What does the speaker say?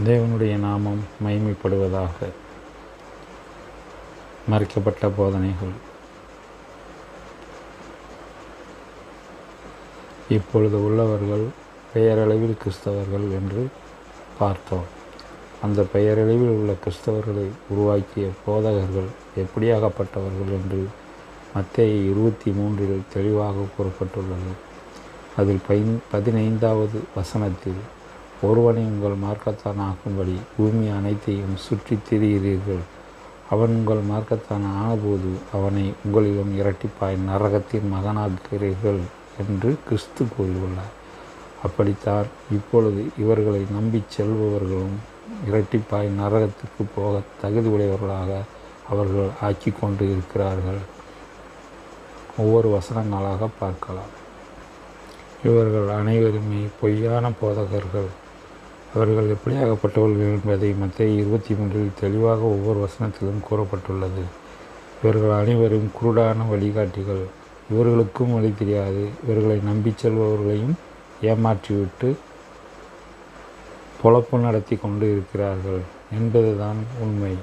தேவனுடைய நாமம் மகிமைப்படுவதாக மறைக்கப்பட்ட போதனைகள். இப்பொழுது உள்ளவர்கள் பெயரளவில் கிறிஸ்தவர்கள் என்று பார்த்தோம். அந்த பெயரளவில் உள்ள கிறிஸ்தவர்களை உருவாக்கிய போதகர்கள் எப்படியாகப்பட்டவர்கள் என்று மத்திய இருபத்தி மூன்றில் தெளிவாக கூறப்பட்டுள்ளது. அதில் பைன் பதினைந்தாவது வசனத்தில் ஒருவனை உங்கள் மார்க்கத்தான் ஆக்கும்படி பூமி அனைத்தையும் சுற்றித் திரிகிறீர்கள். அவன் உங்கள் மார்க்கத்தான் ஆனபோது அவனை உங்களிடம் இரட்டிப்பாய் நரகத்தின் மகனாக்குகிறீர்கள் என்று கிறிஸ்து கூறியுள்ளார். அப்படித்தான் இப்பொழுது இவர்களை நம்பிச் செல்பவர்களும் இரட்டிப்பாய் நரகத்துக்கு போக தகுதி உடையவர்களாக அவர்கள் ஆக்கி கொண்டு இருக்கிறார்கள். ஒவ்வொரு வசனங்களாக பார்க்கலாம். இவர்கள் அனைவருமே பொய்யான போதகர்கள். அவர்கள் எப்படியாகப்பட்டவர்கள் என்பதை மத்திய இருபத்தி மூன்றில் தெளிவாக ஒவ்வொரு வசனத்திலும் கூறப்பட்டுள்ளது. இவர்கள் அனைவரும் குருடான வழிகாட்டிகள். இவர்களுக்கும் வழி தெரியாது. இவர்களை நம்பி செல்பவர்களையும் ஏமாற்றிவிட்டு பொழப்பு நடத்தி கொண்டு இருக்கிறார்கள் என்பதுதான் உண்மை.